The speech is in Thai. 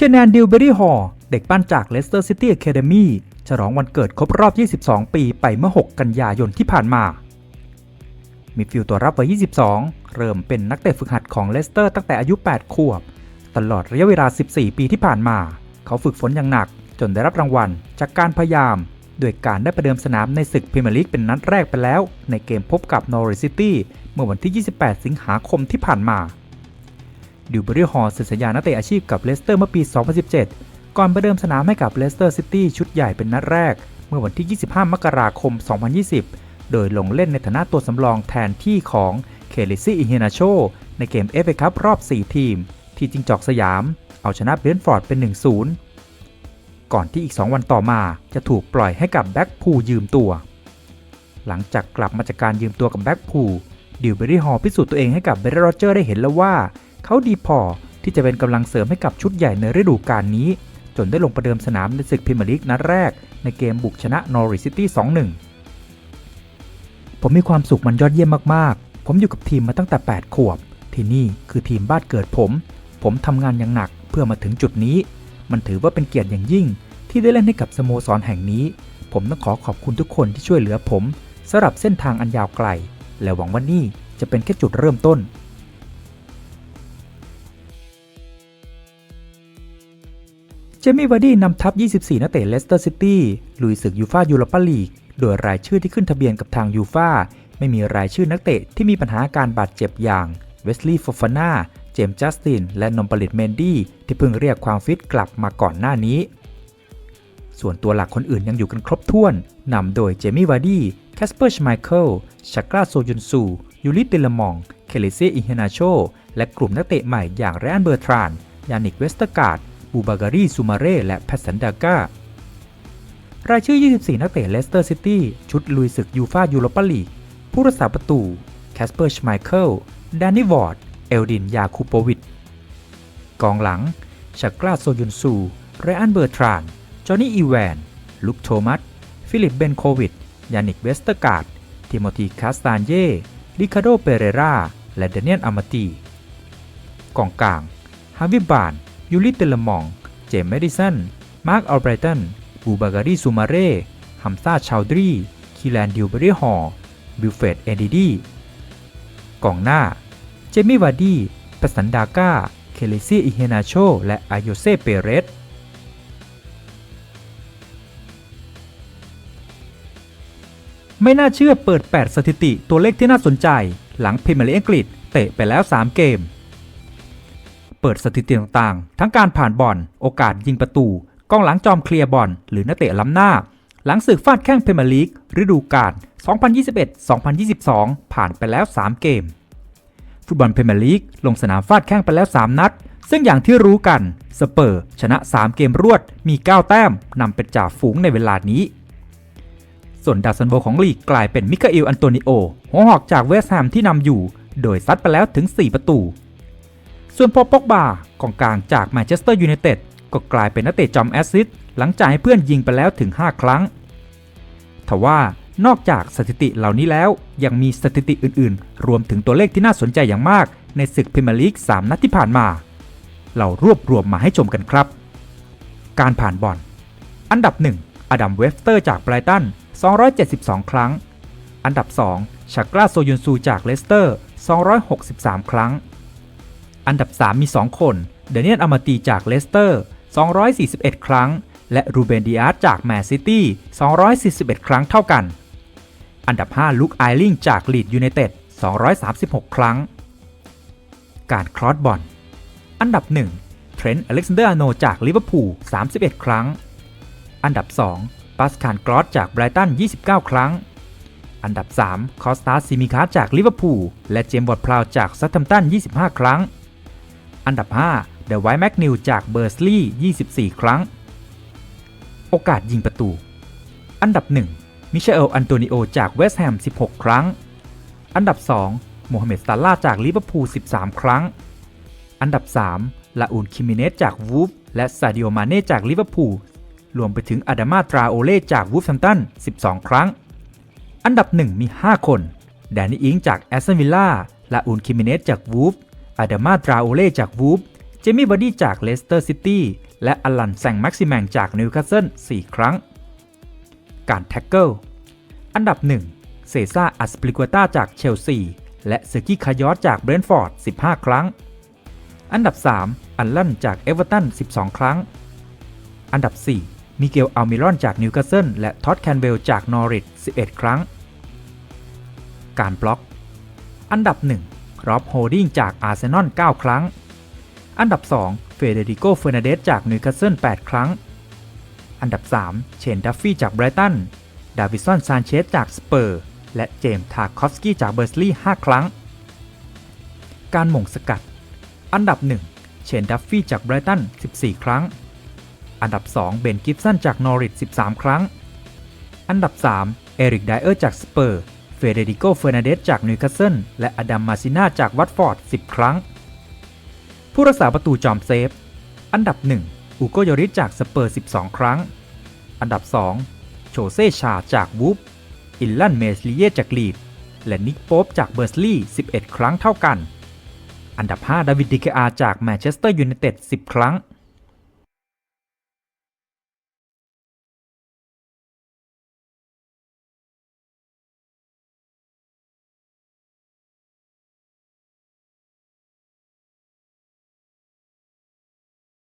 เคนแนนดิลเบอรี่ฮอร์เด็กปั้นจากเลสเตอร์ซิตี้อะคาเดมีฉลองวันเกิดครบรอบ 22 ปีไปเมื่อ 6 กันยายนที่ผ่านมา มิดฟิลด์ตัวรับวัย 22 เริ่มเป็นนักเตะฝึกหัดของเลสเตอร์ตั้งแต่อายุ 8 ขวบ ตลอดระยะเวลา 14 ปีที่ผ่านมา เขาฝึกฝนอย่างหนัก จนได้รับรางวัล จากการพยายาม โดยการได้ประเดิมสนามในศึกพรีเมียร์ลีกเป็นนัดแรกไปแล้ว ในเกมพบกับนอริซิตี้เมื่อวันที่ 28 สิงหาคมที่ผ่านมา ดิวเบอรี่ฮอลเซ็นสัญญานักเตะอาชีพกับเลสเตอร์เมื่อปี 2017 ก่อนประเดิมสนามให้กับเลสเตอร์ซิตี้ชุดใหญ่เป็นนัดแรก เมื่อวันที่ 25 มกราคม 2020 โดยลงเล่นในฐานะตัวสำรองแทนที่ของเคลิซี่อิเฮนาโชในเกมเอฟเอคัพรอบ 4 ทีม ที่จิงจอกสยาม เอาชนะเบรนท์ฟอร์ดเป็น 1-0 ก่อนที่อีก 2 วันต่อมาจะถูกปล่อยให้กับแบ็กพูยืมตัว หลังจากกลับมาจากการยืมตัวกับแบ็กพูดิวเบอรี่ฮอลพิสูจน์ตัวเองให้กับเบรโรเจอร์ได้เห็นแล้วว่า เขาดีพอที่จะเป็นกำลังเสริมให้กับชุดใหญ่ในฤดูกาลนี้ จนได้ลงประเดิมสนามในศึกพรีเมียร์ลีกนัดแรก ในเกมบุกชนะนอริซิตี้ 2-1 ผมมีความสุขมันยอดเยี่ยมมากๆ ผมอยู่กับทีมมาตั้งแต่ 8 ขวบ ที่นี่คือทีมบ้านเกิดผม ผมทำงานอย่างหนักเพื่อมาถึงจุดนี้ มันถือว่าเป็นเกียรติอย่างยิ่ง ที่ได้เล่นให้กับสโมสรแห่งนี้ ผมต้องขอขอบคุณทุกคนที่ช่วยเหลือผมสำหรับเส้นทางอันยาวไกล และหวังว่านี่จะเป็นแค่จุดเริ่มต้น เจมี่วาร์ดี้นำทัพ 24 นักเตะเลสเตอร์ซิตี้ลุยศึกยูฟายูโรปาลีก โดยรายชื่อที่ขึ้นทะเบียนกับทางยูฟาไม่มีรายชื่อนักเตะที่มีปัญหาการบาดเจ็บอย่างเวสลีย์ฟอฟาน่า เจมส์จัสติน และนอมบริตเมนดี้ที่เพิ่งเรียกความฟิตกลับมาก่อนหน้านี้ ส่วนตัวหลักคนอื่นยังอยู่กันครบถ้วน นำโดยเจมี่วาร์ดี้ แคสเปอร์ชไมเคิลชักราโซยุนซู ยูริเตลมอง เคลิเซอิเฮนาโช และกลุ่มนักเตะใหม่อย่างแรอันเบอร์ทราน ยานิกเวสเตอร์การ์ด บูบาการีซูมาเร่และแพสซันดาก้ารายชื่อ 24 นักเตะเลสเตอร์ซิตี้ชุดลุยศึกยูฟายูโรปาลีก ผู้รักษาประตู แคสเปอร์ชไมเคิลแดนนี่วอร์ด เอลดิน ยาคูโปวิชกองหลัง ชักราโซยุนซู ไรอันเบอร์ทราน จอห์นนี่ อีแวน ลุคโทมัส ฟิลิป เบนโควิด ยานิก เวสเตอร์การ์ด ทิโมธี คาสตานเย่ ริคาโด เปเรรา และเดเนียลอามาตี กองกลาง ฮาวิบาน ยูริเตลมอง เจมส์เมดิสัน มาร์คอัลไบรตัน บูบาการีซูมาเร่ฮัมซาชาวดรี คีแลนดิวเบอรี่ฮอลบิลเฟดเอดีดีกองหน้า เจมี่วาร์ดี้ปสันดาก้า เคลิซี่อิเฮนาโช และอายโยเซเปเรสไม่น่าเชื่อเปิด 8 สถิติตัวเลขที่น่าสนใจ หลังพรีเมียร์ลีกอังกฤษเตะไปแล้ว 3 เกม ปิดสถิติต่างๆ ทั้งการผ่านบอล โอกาสยิงประตู กองหลังจอมเคลียร์บอล หรือนักเตะล้ำหน้า หลังศึกฟาดแข้งพรีเมียร์ลีกฤดูกาล 2021-2022 ผ่านไปแล้ว 3 เกม ฟุตบอลพรีเมียร์ลีกลงสนามฟาดแข้งไปแล้ว 3 นัด ซึ่งอย่างที่รู้กัน สเปอร์ ชนะ 3 เกมรวด มี 9 แต้มนำเป็นจ่าฝูงในเวลานี้ส่วนดาวซันโบของลีกกลายเป็นมิคาเอลอันโตนิโอหัวหอกจากเวสต์แฮมที่นำอยู่ โดยซัดไปแล้วถึง 4 ประตู ส่วนพอปอกบากองกลางจากแมนเชสเตอร์ยูไนเต็ดก็กลายเป็นนักเตะจอมแอสซิสต์หลังจากให้เพื่อนยิงไปแล้วถึง 5 ครั้งทว่านอกจากสถิติเหล่านี้แล้ว ยังมีสถิติอื่นๆ รวมถึงตัวเลขที่น่าสนใจอย่างมาก ในศึกพรีเมียร์ลีก 3 นัดที่ผ่านมา เรารวบรวมมาให้ชมกันครับ การผ่านบอล อันดับ 1 อดัมเวฟเตอร์จากไบรตัน 272 ครั้ง อันดับ 2ชักราโซยุนซูจากเลสเตอร์ 263 ครั้ง อันดับ 3 มี 2 คนเดเนียลอามาตีจากเลสเตอร์ 241 ครั้ง และรูเบนดิอาร์จากแมนซิตี้ 241 ครั้งเท่ากัน อันดับ 5 ลุคไอลิงจากลีดยูไนเต็ด 236 ครั้ง การครอสบอล อันดับ 1 เทรนต์อเล็กซานเดอร์อาโนจากลิเวอร์พูล 31 ครั้ง อันดับ 2ปัสคาลกรอสจากไบรตัน 29 ครั้ง อันดับ 3 คอสตาซิมิคาจากลิเวอร์พูล และเจมส์บอร์ดพลาวจากซัตทัมตัน 25 ครั้ง อันดับ5เดอะไวท์แมกนิวจากเบอร์สลีย์24 ครั้ง โอกาสยิงประตู อันดับ 1 มิเชล อันโตนิโอ จากเวสต์แฮม 16 ครั้ง อันดับ 2 โมฮัมเหม็ด ซาลาจากลิเวอร์พูล 13 ครั้ง อันดับ 3 ลาอูน คิมิเนส จากวูฟ และซาดิโอ มาเน่ จากลิเวอร์พูล รวมไปถึงอาดามาตราโอเล่ จากวูฟแฮมตัน 12 ครั้ง อันดับ 1 มี 5 คน แดนนี่อิง จากแอสตันวิลล่าลาอูน คิมิเนส จากวูฟ อาดมาตราโอเล่จากวูฟเจมี่บอดี้จากเลสเตอร์ซิตี้และอลันแซงแม็กซิแมงจากนิวคาสเซิล4ครั้ง การแท็กเกิลอันดับ 1 เซซ่าอัสปลิกัวตาจากเชลซี และเซอร์กี้คายอสจากเบรนท์ฟอร์ด 15 ครั้ง อันดับ 3 อัลลันจากเอเวอร์ตัน 12 ครั้ง อันดับ 4 มิเกลอัลมิรอนจากนิวคาสเซิลและท็อดแคนเบลจากนอริท11 ครั้ง การบล็อก อันดับ 1 รอบโฮดดิ้งจากอาร์เซนอล 9 ครั้ง อันดับ 2 เฟเดริโกเฟอร์นาเดสจากนิวคาสเซิล 8 ครั้ง อันดับ 3 เชนดัฟฟี่จากไบรตัน ดาวิสันซานเชสจากสเปอร์ และเจมส์ทาคอฟสกี้จากเบอร์สลีย์ 5 ครั้ง การหม่งสกัด อันดับ 1 เชนดัฟฟี่จากไบรตัน 14 ครั้ง อันดับ 2 เบนกิฟสันจากนอริท 13 ครั้ง อันดับ 3 เอริกไดเออร์จากสเปอร์ เฟเดริโก เฟอร์นาเดสจากนิวคาสเซิลและอดัม มาซิน่าจากวัตฟอร์ด 10 ครั้ง ผู้รักษาประตูจอมเซฟ อันดับ 1 อูโกโยริสจากสเปอร์ 12 ครั้ง อันดับ 2 โชเซ่ชาจากวูฟอิลลันเมสลีเยจากลีด และนิกโป๊ปจากเบอร์สลีย์11 ครั้งเท่ากัน อันดับ 5 ดาวิดดิกอาจากแมนเชสเตอร์ยูไนเต็ด 10 ครั้ง